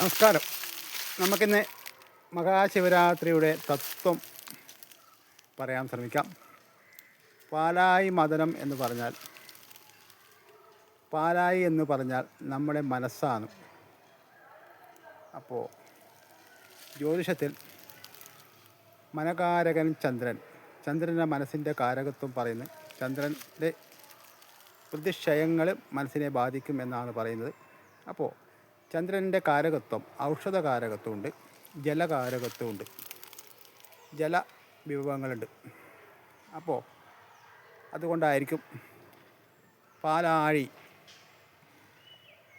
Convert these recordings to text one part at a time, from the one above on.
നമസ്കാരം. നമുക്കിന്ന് മഹാശിവരാത്രിയുടെ തത്വം പറയാൻ ശ്രമിക്കാം. പാലായി മദനം എന്ന് പറഞ്ഞാൽ പാലായി എന്ന് പറഞ്ഞാൽ നമ്മുടെ മനസ്സാണ്. അപ്പോൾ ജ്യോതിഷത്തിൽ മനകാരകൻ ചന്ദ്രൻ ചന്ദ്രന്റെ മനസ്സിന്റെ കാരകത്വം പറയുന്നു ചന്ദ്രന്റെ പ്രതിക്ഷയങ്ങൾ മനസ്സിനെ ബാധിക്കും എന്നാണ് പറയുന്നത്. അപ്പോൾ ചന്ദ്രന്റെ കാരകത്വം ഔഷധ കാരകത്വമുണ്ട് ജലകാരകത്വമുണ്ട് ജല വിഭവങ്ങളുണ്ട്. അപ്പോൾ അതുകൊണ്ടായിരിക്കും പാലാഴി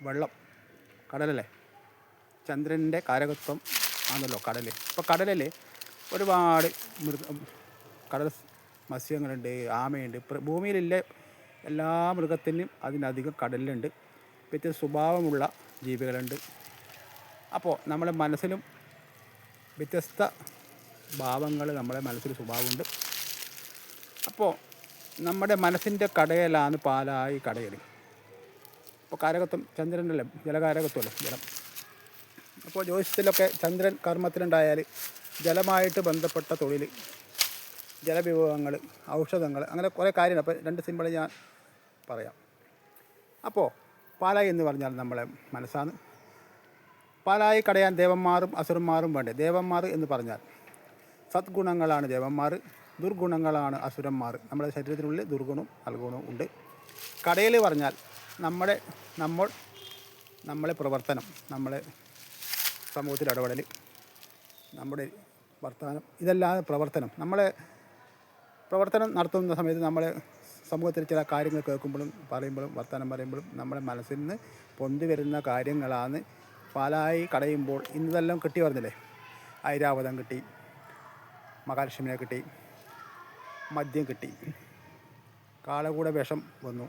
വെള്ളം കടലല്ലേ? ചന്ദ്രന്റെ കാരകത്വം ആണല്ലോ കടൽ ഇപ്പോൾ കടലിൽ ഒരുപാട് മൃഗ കടൽ മത്സ്യങ്ങളുണ്ട് ആമയുണ്ട്. ഭൂമിയിലില്ല എല്ലാ മൃഗത്തിനും അതിനധികം കടലിലുണ്ട്. വ്യത്യസ്ത സ്വഭാവമുള്ള ജീവികളുണ്ട്. അപ്പോൾ നമ്മുടെ മനസ്സിലും വ്യത്യസ്ത ഭാവങ്ങൾ നമ്മുടെ മനസ്സിൽ സ്വഭാവമുണ്ട്. അപ്പോൾ നമ്മുടെ മനസ്സിന്റെ കടയലാണ് പാലായി കടയൽ ഇപ്പോൾ കാരകത്വം ചന്ദ്രനല്ലേ ജലകാരകത്വമല്ലേ ജലം. അപ്പോൾ ജ്യോതിഷത്തിലൊക്കെ ചന്ദ്രൻ കർമ്മത്തിലുണ്ടായാൽ ജലമായിട്ട് ബന്ധപ്പെട്ട തൊഴിൽ ജലവിഭവങ്ങൾ ഔഷധങ്ങൾ അങ്ങനെ കുറേ കാര്യങ്ങൾ. അപ്പോൾ രണ്ട് സിമ്പിൾ ഞാൻ പറയാം. അപ്പോൾ പാലായി എന്ന് പറഞ്ഞാൽ നമ്മളെ മനസ്സാണ്. പാലായി കടയാൻ ദേവന്മാരും അസുരന്മാരും വേണ്ടേ? ദേവന്മാർ എന്ന് പറഞ്ഞാൽ സദ്ഗുണങ്ങളാണ് ദേവന്മാർ ദുർഗുണങ്ങളാണ് അസുരന്മാർ. നമ്മുടെ ശരീരത്തിനുള്ളിൽ ദുർഗുണവും അൽഗുണവും ഉണ്ട്. കടയിൽ പറഞ്ഞാൽ നമ്മുടെ നമ്മൾ നമ്മളെ പ്രവർത്തനം നമ്മളെ സമൂഹത്തിൽ ഇടപെടൽ നമ്മുടെ വർത്തമാനം ഇതെല്ലാം പ്രവർത്തനം. നമ്മളെ പ്രവർത്തനം നടത്തുന്ന സമയത്ത് നമ്മൾ സമൂഹത്തിൽ ചില കാര്യങ്ങൾ കേൾക്കുമ്പോഴും പറയുമ്പോഴും വർത്തമാനം പറയുമ്പോഴും നമ്മുടെ മനസ്സിൽ നിന്ന് പൊന്തി വരുന്ന കാര്യങ്ങളാണ് പാലായി കടയുമ്പോൾ ഇന്നതെല്ലാം കിട്ടി പറഞ്ഞില്ലേ? ഐരാവതം കിട്ടി മഹാലക്ഷ്മിനെ കിട്ടി മദ്യം കിട്ടി കാളകൂട വിഷം വന്നു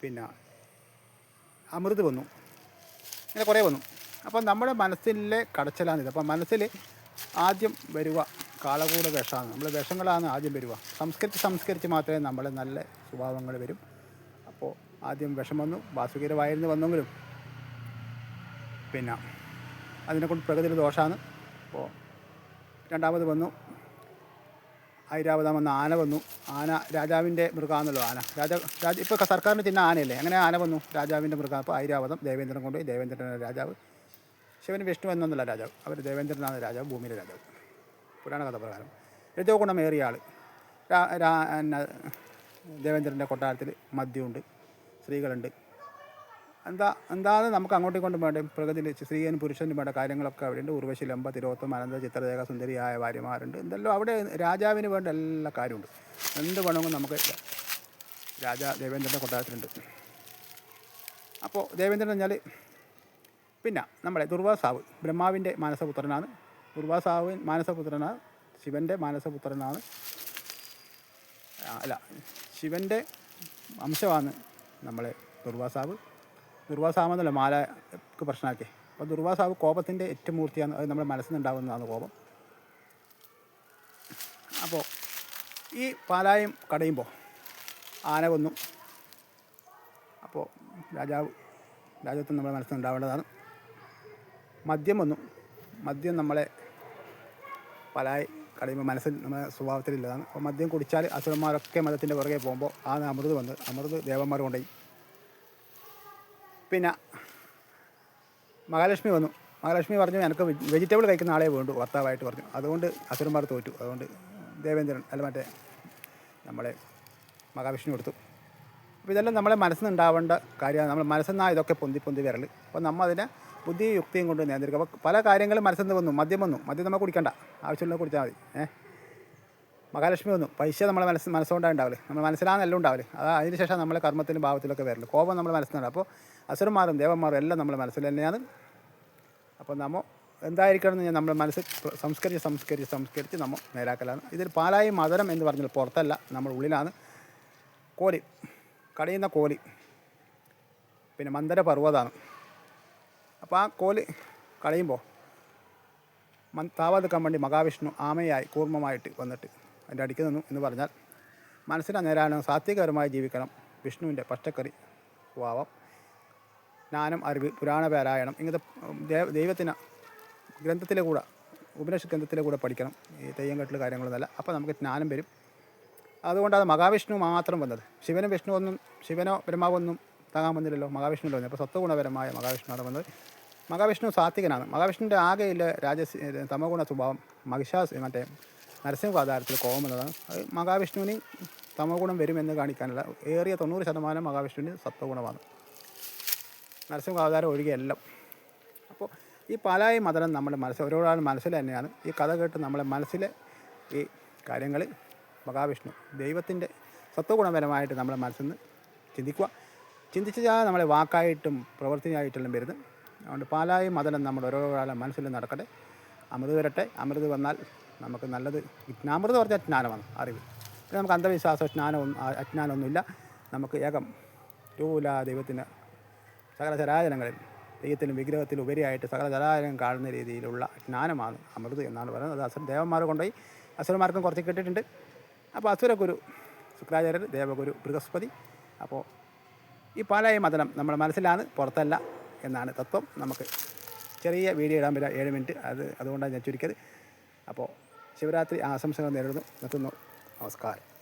പിന്നെ അമൃത് വന്നു ഇങ്ങനെ കുറേ വന്നു. അപ്പം നമ്മുടെ മനസ്സിലെ കടച്ചലാണിത് അപ്പം മനസ്സിൽ ആദ്യം വരിക കാളകൂട വിഷമാണ്. നമ്മൾ വിഷങ്ങളാണ് ആദ്യം വരിക. സംസ്കരിച്ച് സംസ്കരിച്ച് മാത്രമേ നമ്മൾ നല്ല സ്വഭാവങ്ങൾ വരും. അപ്പോൾ ആദ്യം വിഷം വന്നു വാസുകീര വായിരുന്നു വന്നെങ്കിലും പിന്നെ അതിനെക്കൊണ്ട് പ്രകൃതിയിൽ ദോഷമാണ് അപ്പോൾ രണ്ടാമത് വന്നു ഐരാവതം വന്ന ആന വന്നു. ആന രാജാവിന്റെ മൃഗമാണല്ലോ ആന. രാജ രാജ ഇപ്പോൾ സർക്കാരിന്റെ ചിഹ്ന ആനയല്ലേ? അങ്ങനെ ആന വന്നു? രാജാവിന്റെ മൃഗം. അപ്പോൾ ഐരാവതം ദേവേന്ദ്രൻ കൊണ്ടുപോയി. ദേവേന്ദ്രൻ രാജാവ്. ശിവൻ വിഷ്ണു എന്നൊന്നുള്ള രാജാവ്. അവർ ദേവേന്ദ്രനാണ് രാജാവ് ഭൂമിയിലെ രാജാവ്. പുരാണ കഥ പ്രകാരം രജോ ഗുണമേറിയ ആൾ ദേവേന്ദ്രന്റെ കൊട്ടാരത്തിൽ മദ്യമുണ്ട് സ്ത്രീകളുണ്ട്. എന്താ എന്താണ് നമുക്ക് അങ്ങോട്ടും ഇങ്ങോട്ടും വേണ്ട? പ്രകൃതിയിൽ സ്ത്രീയനും പുരുഷനും വേണ്ട കാര്യങ്ങളൊക്കെ അവിടെയുണ്ട്. ഉർവശി ലംബ തിരോത്തം അനന്ത ചിത്രരേഖ സുന്ദരിയായ ഭാര്യമാരുണ്ട്. എന്തെല്ലാം അവിടെ രാജാവിന് വേണ്ട എല്ലാ കാര്യമുണ്ട്. എന്ത് വേണമെങ്കിലും നമുക്ക് രാജാ ദേവേന്ദ്രന്റെ കൊട്ടാരത്തിലുണ്ട്. അപ്പോൾ ദേവേന്ദ്രൻ പറഞ്ഞാൽ പിന്നെ നമ്മളെ ദുർവാസാവ് ബ്രഹ്മാവിന്റെ മാനസപുത്രനാണ്. ദുർവാസാവ് മാനസപുത്രനാണ് ശിവന്റെ മാനസപുത്രനാണ്. അല്ല ശിവന്റെ അംശമാണ് നമ്മളെ ദുർവാസാവ് ദുർവാസാവെന്നല്ല മാലക്ക് പ്രശ്നമാക്കി. അപ്പോൾ ദുർവാസാവ് കോപത്തിന്റെ ഏറ്റവും മൂർത്തിയാണ് അത് നമ്മുടെ മനസ്സിൽ നിന്നുണ്ടാകുന്നതാണ് കോപം. അപ്പോൾ ഈ പാലായം കടയുമ്പോൾ ആന വന്നു അപ്പോൾ രാജാവ് രാജത്വം നമ്മുടെ മനസ്സിൽ ഉണ്ടാവേണ്ടതാണ് മദ്യം വന്നു. മദ്യം നമ്മളെ പലായി കടയുമ്പോൾ മനസ്സിൽ നമ്മുടെ സ്വഭാവത്തിലുള്ളതാണ് അപ്പോൾ മദ്യം കുടിച്ചാൽ അസുരന്മാരൊക്കെ മതത്തിന്റെ പുറകെ പോകുമ്പോൾ ആ അമൃത് വന്ന് അമൃത് ദേവന്മാർ കൊണ്ടുപോയി. പിന്നെ മഹാലക്ഷ്മി വന്നു. മഹാലക്ഷ്മി പറഞ്ഞു എനിക്ക് വെജിറ്റബിൾ കഴിക്കുന്ന ആളെ വേണ്ടു ഭർത്താവായിട്ട് പറഞ്ഞു. അതുകൊണ്ട് അസുരന്മാർ തോറ്റു. അതുകൊണ്ട് ദേവേന്ദ്രൻ അല്ല മറ്റേ നമ്മളെ മഹാവിഷ്ണു കൊടുത്തു അപ്പോൾ ഇതെല്ലാം നമ്മളെ മനസ്സിനുണ്ടാവേണ്ട കാര്യമാണ്. നമ്മൾ മനസ്സിന്നാണ് ഇതൊക്കെ പൊന്തി പൊന്തി വരൽ. അപ്പോൾ നമ്മൾ അതിനെ ബുദ്ധിയും യുക്തിയും കൊണ്ട് നിയന്ത്രിക്കുക അപ്പോൾ പല കാര്യങ്ങളും മനസ്സിൽ നിന്ന് വന്നു. മദ്യം വന്നു. മദ്യം നമ്മൾ കുടിക്കണ്ട. ആവശ്യമുള്ള കുടിച്ചാൽ മതി. ഏഹ് മഹാലക്ഷ്മി വന്നു. പൈസ നമ്മുടെ മനസ്സ് മനസ്സുകൊണ്ടാണ് ഉണ്ടാവില്ല നമ്മൾ മനസ്സിലാണ് എല്ലാം ഉണ്ടാവില്ല അത് അതിനുശേഷം നമ്മളെ കർമ്മത്തിലും ഭാവത്തിലൊക്കെ വരില്ല കോപം നമ്മൾ മനസ്സിലുണ്ട് അപ്പോൾ അസുരന്മാരും ദേവന്മാരും എല്ലാം നമ്മുടെ മനസ്സിൽ തന്നെയാണ്. അപ്പോൾ നമ്മൾ എന്തായിരിക്കണം എന്ന് ഞാൻ നമ്മുടെ മനസ്സ് സംസ്കരിച്ച് സംസ്കരിച്ച് സംസ്കരിച്ച് നമ്മൾ നേരാക്കലാണ്. ഇതിൽ പാലായി മധുരം എന്ന് പറഞ്ഞാൽ പുറത്തല്ല. നമ്മൾ ഉള്ളിലാണ്. കോലി. കടയുന്ന കോലി. പിന്നെ മന്ദര പർവതമാണ് അപ്പോൾ ആ കോൽ കളയുമ്പോൾ താവാതെക്കാൻ വേണ്ടി മഹാവിഷ്ണു ആമയായി കൂർമ്മമായിട്ട് വന്നിട്ട് അതിന്റെ അടിക്ക് നിന്നു എന്ന് പറഞ്ഞാൽ മനസ്സിനെ നേരാനും സാത്വികപരമായി ജീവിക്കണം വിഷ്ണുവിന്റെ പച്ചക്കറി സ്വഭാവം ജ്ഞാനം അറിവ് പുരാണ പാരായണം ഇങ്ങനത്തെ ദൈവത്തിന് ഗ്രന്ഥത്തിലെ കൂടെ ഉപനിഷ ഗ്രന്ഥത്തിലെ കൂടെ പഠിക്കണം. ഈ തെയ്യം കെട്ടൽ കാര്യങ്ങളൊന്നുമല്ല. അപ്പോൾ നമുക്ക് ജ്ഞാനം വരും. അതുകൊണ്ടാണ് മഹാവിഷ്ണു മാത്രം വന്നത്. ശിവനും വിഷ്ണു ഒന്നും ശിവനോ ബ്രഹ്മാവൊന്നും താങ്ങാൻ വന്നില്ലല്ലോ മഹാവിഷ്ണു വന്നു അപ്പോൾ സത്വഗുണപരമായ മഹാവിഷ്ണുവാണ് വന്നത് മഹാവിഷ്ണു സാത്വികനാണ്. മഹാവിഷ്ണുവിന്റെ ആകെയില്ല രാജസ് തമഗുണ സ്വഭാവം മഹിഷാസ് മറ്റേ നരസിംഹാധാരത്തിൽ കോപം എന്നതാണ് അത് മഹാവിഷ്ണുവിന് തമഗുണം വരുമെന്ന് കാണിക്കാനുള്ള ഏറിയ തൊണ്ണൂറ് ശതമാനം മഹാവിഷ്ണുവിന് സത്വഗുണമാണ്. നരസിംഹാവതാരം ഒഴികെ എല്ലാം. അപ്പോൾ ഈ പാലായി മതനം നമ്മുടെ മനസ്സിൽ ഓരോരാളും മനസ്സിൽ തന്നെയാണ് ഈ കഥ കേട്ട് നമ്മളെ മനസ്സിലെ ഈ കാര്യങ്ങൾ മഹാവിഷ്ണു ദൈവത്തിന്റെ സത്വഗുണപരമായിട്ട് നമ്മുടെ മനസ്സിൽ നിന്ന് ചിന്തിക്കുക. ചിന്തിച്ചാൽ നമ്മളെ വാക്കായിട്ടും പ്രവൃത്തിയായിട്ടും വരുന്നത് അതുകൊണ്ട് പാലായി നമ്മൾ നമ്മുടെ കാലം മനസ്സിൽ നടക്കട്ടെ. അമൃത് വരട്ടെ. അമൃത് വന്നാൽ നമുക്ക് നല്ലത്. വിജ്ഞാമൃത് പറഞ്ഞാൽ അജ്ഞാനമാണ് അറിവ്. പിന്നെ നമുക്ക് അന്ധവിശ്വാസം സ്നാനവും അജ്ഞാനമൊന്നുമില്ല. നമുക്ക് ഏകം രൂല ദൈവത്തിന് സകല ചരാചരങ്ങളിൽ തെയ്യത്തിലും വിഗ്രഹത്തിലും ഉപരിയായിട്ട് സകല ചരാചരം കാണുന്ന രീതിയിലുള്ള ജ്ഞാനമാണ് അമൃത് എന്നാണ് പറയുന്നത്. അസുര ദേവന്മാർ കൊണ്ടുപോയി അസുരന്മാർക്കും കുറച്ച് കിട്ടിയിട്ടുണ്ട്. അപ്പോൾ അസുരഗുരു ശുക്രാചാര്യർ ദേവഗുരു ബൃഹസ്പതി. അപ്പോൾ ഈ പാലായ മതനം നമ്മുടെ മനസ്സിലാണ് പുറത്തല്ല എന്നാണ് തത്വം. നമുക്ക് ചെറിയ വീഡിയോ ഇടാൻ പറ്റില്ല ഏഴ് മിനിറ്റ്. അത് അതുകൊണ്ടാണ് ഞാൻ ചുരുക്കിയത്. അപ്പോൾ ശിവരാത്രി ആശംസകൾ നേരിടുന്നു നിർത്തുന്നു. നമസ്കാരം.